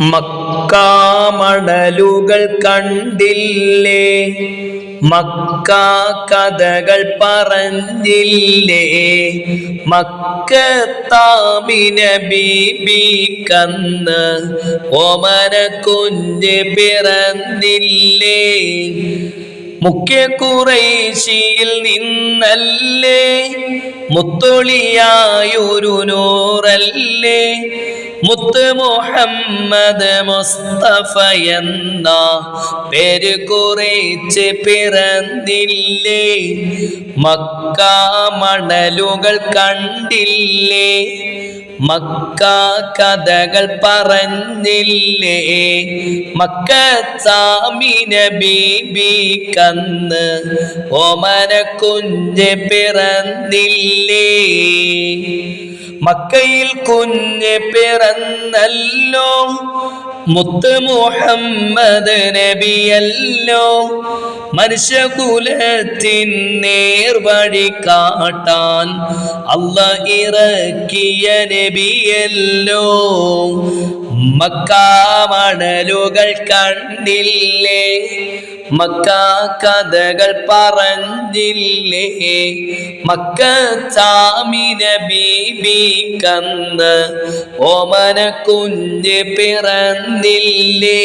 മക്കാമണലുകൾ കണ്ടില്ലേ? മക്ക കഥകൾ പറഞ്ഞില്ലേ? മക്ക താമിന ബീബി കന്ന് ഓമന കുഞ്ഞ് പിറന്നില്ലേ? മുഖ്യ കുറേശിയിൽ നിന്നല്ലേ? മുത്തൊളിയായൊരു നൂറല്ലേ മുത്ത് മുഹമ്മദ് മുസ്തഫ എന്ന പേര് കുറിച്ച് പിറന്നില്ലേ? മക്ക മണലുകൾ കണ്ടില്ലേ? മക്ക കഥകൾ പറഞ്ഞില്ലേ? മക്ക സാമിന ബീബി കന്ന് ഓമന കുഞ്ഞ് പിറന്നില്ലേ? മക്കയിൽ കുഞ്ഞ് പിറന്നല്ലോ മുത്ത് മുഹമ്മദ് നബിയല്ലോ. മനുഷ്യകുലത്തിൻ നേർവഴി കാട്ടാൻ അല്ല ഇറക്കിയ നബിയല്ലോ. മക്കാമണലുകൾ കണ്ടില്ലേ? മക്ക കഥകൾ പറഞ്ഞില്ലേ? മക്ക ചാമിന ബീബി കന്ന് ഓമന കുഞ്ഞ് പിറന്നില്ലേ?